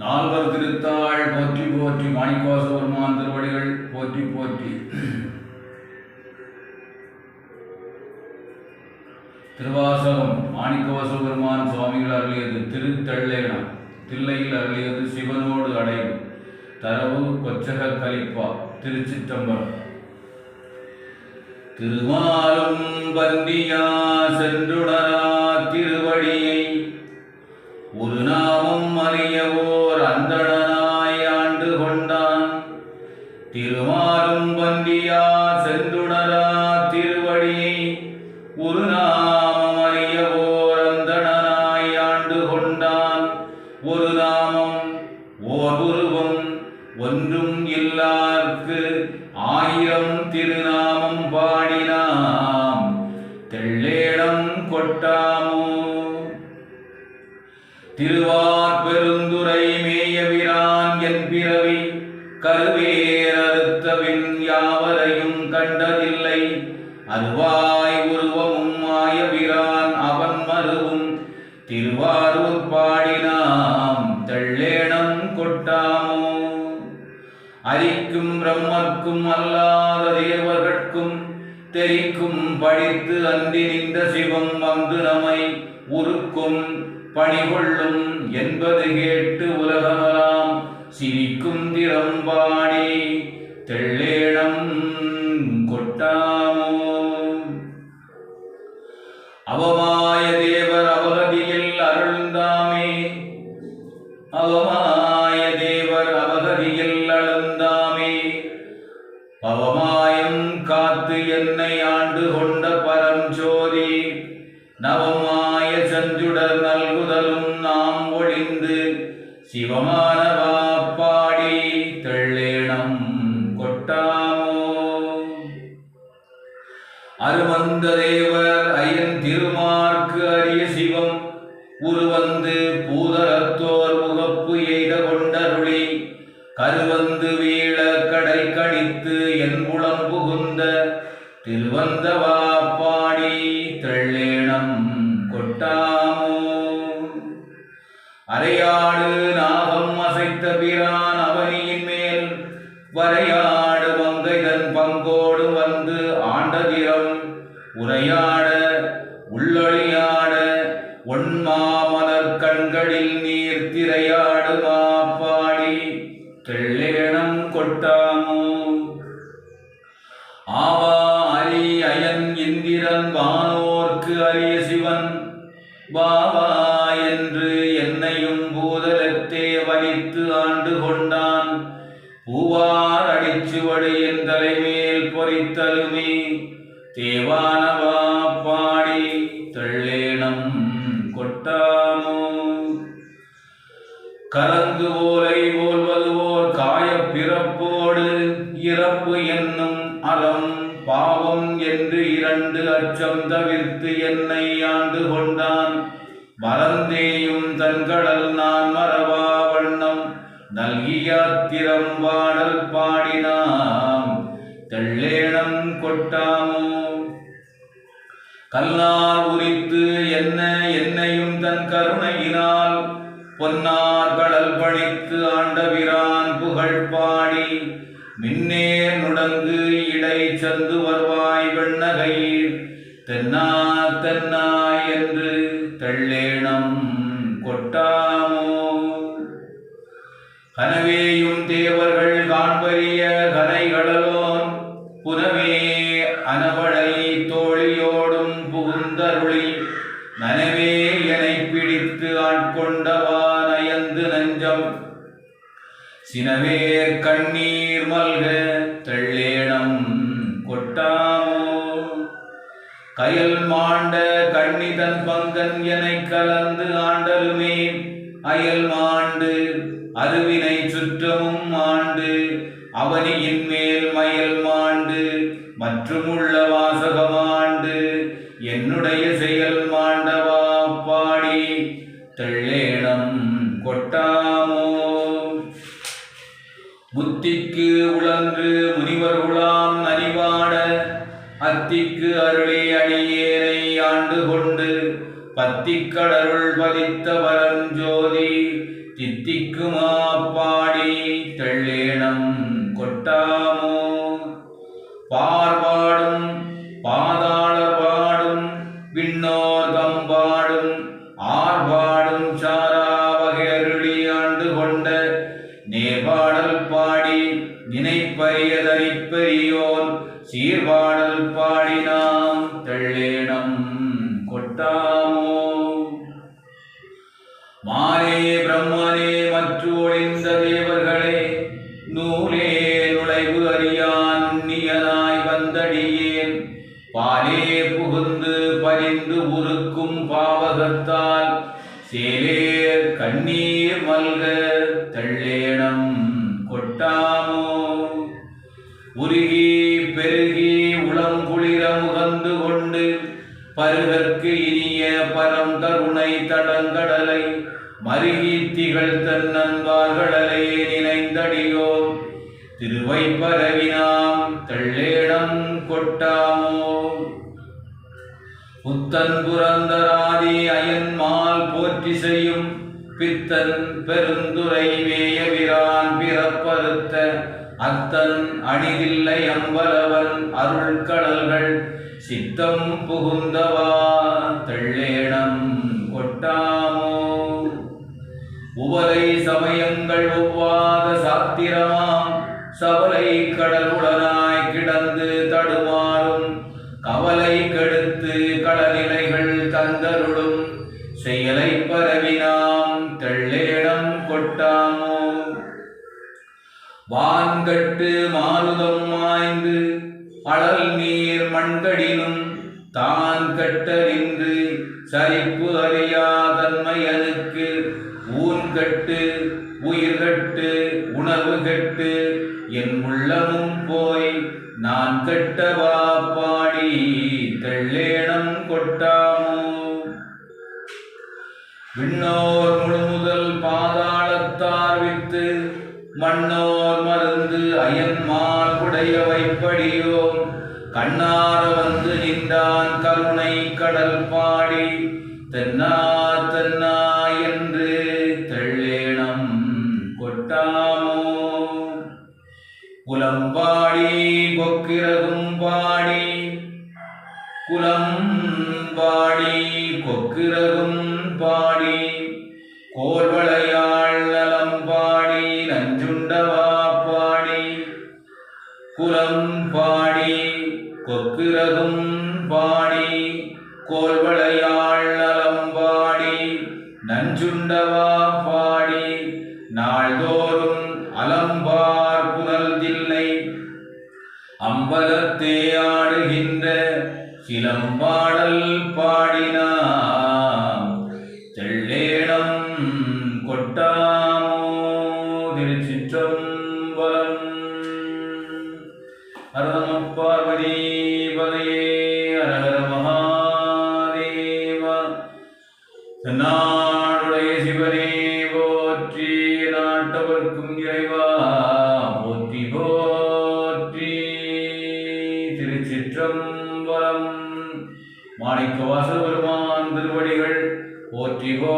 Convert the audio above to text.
நால்வர் திருத்தாள் போற்றி போற்றி மாணிக்கவாசபெருமான் திருவடிகள் போற்றி போற்றி. திருவாசகம் மாணிக்கவாசபெருமான் சுவாமிகள் அருளியது திருத்தள்ளேனம் தில்லையில் அருளியது சிவனோடு அடைவு தரவு கொச்சக கலிப்பா திருச்சிற்றம்பலம். திருமாலும் பந்தியா சென்றுடரா திருவடியை. ஒரு நாமம் அறியவோ அந்தணனாய் ஆண்டு கொண்டான் திருமாலும் பந்தியா சென்றுணரா திருவடியை ஒரு நாமம் அறியவோர் அந்தணனாய் ஆண்டு கொண்டான் ஒரு நாமம் ஓர் உருவம் ஒன்றும் இல்லார்க்கு ஆயிரம் திருநாமம் பாடினாம். தெள்ளேடம் கொட்டாமோ? திருவார் பெருந்துரை கருவேரறுத்தவின் யாவரையும் கண்டதில்லை. அருவாய் உருவமும் மாயபிரான் அவன் மருவும். திருவாரூர் பாடினாம் தெள்ளேணம் கொட்டாமோ? அரிக்கும் பிரம்மர்க்கும் அல்லாத தேவர்கட்கும் தெரிக்கும் படித்து அந்தி நின்ற சிவம் வந்து நம்மை உருக்கும் பணிகொள்ளும் என்பது கேட்டு உலகமலா சிரிக்கும் திறம்பாடி தெள்ளேடம் கொட்டாமோ? அவமாய தேவர் அவகதியில் அருள்ந்தாமே அவமாய தேவர் அவகதியில் அழுந்தாமே பவமாயம் காத்து என்னை ஆண்டு கொண்ட பரஞ்சோதி நவமாய செஞ்சுடர் நல்குதலும் நாம் ஒழிந்து சிவமா வாப்பாடி கொட்டாமோ? அருவந்த தேவர் ஐயன் திருமார்க்கு அரிய சிவம் உருவந்து பூதரத்தோர் முகப்பு எய்த கொண்டருளி கருவந்து வீழ கடை கணித்து என் புலம் புகுந்த திருவந்தவா பாடி தெள்ளேணம் கொட்டாமோ? ஆண்டதிரம் உரையாட உள்ளொளியாட ஒன்மாமலர் கண்களில் நீர் திரையாடு மாப்பாடி தெள்ளேணம் கொட்டாமோ? ஆவா அரி அயன் இந்திரன் வானோர்க்கு அரிய சிவன் பாவா என்று என்னையும் பூதலத்தே வலித்து ஆண்டு கொண்டான். பூவார் அடிச்சுவடு என் தலைமேல் பொறித்தல் தேவானவா பாடி தெள்ளேணம் கொட்டாமோ? கலந்து ஓலை போல்வது ஓர் பிறப்போடு இறப்பு என்னும் அறம் பாவம் என்று இரண்டு அச்சம் தவிர்த்து என்னை ஆண்டு கொண்டான். மறந்தேயும் தன்கடல் நான் மறவா வண்ணம் நல்கியாத்திரம் வாடல் பாடல் பாடினாம். தெள்ளேணம் கொட்டாமோ? கல்லால் உரித்து என்ன என்னையும் தன் கருணையினால் பொன்னார் கடல் பழித்து ஆண்டவிரான் புகழ் பாடி மின்னேர் முடங்கு இடை சந்து வருவாய் வெண்ணகையில் தென்னா தென்னா என்று தெள்ளேணம் கொட்டாமோ? கனவேயும் தேவர்கள் காண்பறிய கனைகளோன் சினவேர் கண்ணீர் மல்க தெள்ளேணம் கொட்டாமோ? கயல் மாண்ட கண்ணிதன் பங்கன் என கலந்து ஆண்டலுமே அயல் மாண்டு அருவினை சுற்றமும் ஆண்டு அவனியின் மேல் மயல் மாண்டு மற்றும் உள்ளவா பத்திக்கு அருளி அடியேனை ஆண்டு கொண்டு பத்திக்கடருள் பதித்த பரஞ்சோதி தித்திக்க இனிக்குமா பாடி தெள்ளேணம் கொட்டாமோ? பார்வாடும் பாதாள பாடும் விண்ணோர் தம்பாடும் ஆர்பாடும் மானே பிரம்மனே மற்றோழிந்த தேவர்களே நூலே நுழைவு அறியான் உன்னியனாய் வந்தடியேன். பாலே புகுந்து பறிந்து உருக்கும் பாவகத்தால் சேலேர் கண்ணீர் மல்க தெள்ளேணம் கொட்டாமோ? உருகி பெருகி உளம் குளிர முகந்து கொண்டு பருகற்கு இனி பரம் கருணை தடங்கடலை மருகி திகழ் தன்னன்பார்களே நினைந்தடியோ திருவை பரவினாம் தெள்ளேடம் கொட்டாமோ? புத்தன் புரந்தராதி அயன்மால் போற்றி செய்யும் பித்தன் பெருந்துரை மேயவிரான் பிறப்பறுத்த அத்தன் அணிதில்லை அம்பலவன் அருள் கடல்கள் சித்தம் புகுந்தவா தெள்ளேடம் கொட்டாமோ? உவலை சமயங்கள் ஒவ்வாத சாத்திரமாம். சவலை கடலுடனாய் கிடந்து தடுமாறும். கவலை கெடுத்து களநிலைகள் தந்தருளும். செயலை பரவினாம் தெள்ளேடம் கொட்டாமோ? வான்கட்டு மாருதம் மாய்ந்து அழல் நீ மண்கடினும் தான் கட்டறிந்து சரிப்பு அறியாதன்மையனுக்கு ஊன் கட்டு உயிர் கட்டு உணவு கட்டு என் உள்ளமும் போய் நான் கட்டவா பாடி தெள்ளேணம் கொட்டாமோ? விண்ணோர் முழுமுதல் பாதாளத்தார் வித்து மண்ணோர் மருந்து அயன்மால் உடைய வைப்படியோம் கண்ணார வந்து நின்றான் கருணை கடல் பாடி. தென்னா தென்னா என்று தெள்ளேணம் கொட்டாமோ? குலம்பாடி கொக்கிரகும் பாடி. குலம் பாடி கொக்கிரகும் பாடி. கோல்வளையாள் கொக்கிரகும் பாடி கோல்வளையாள் நலம் பாடி நஞ்சுண்டவா பாடி நாள்தோறும் அலம்பார் புனல் தில்லை. அம்பலத்தே ஆடுகின்ற சிலம்பாடல் பாடினாம். தெள்ளேடம் கொட்டாமோ திருச்சிற்றம்பலம். ஹரநம நாடுடைய சிவனே போற்றி நாட்டவர்க்கும் இறைவா போற்றி போற்றி. திருச்சிற்றம்பலம். மாணிக்க வாசபெருமான் திருவடிகள் போற்றி போ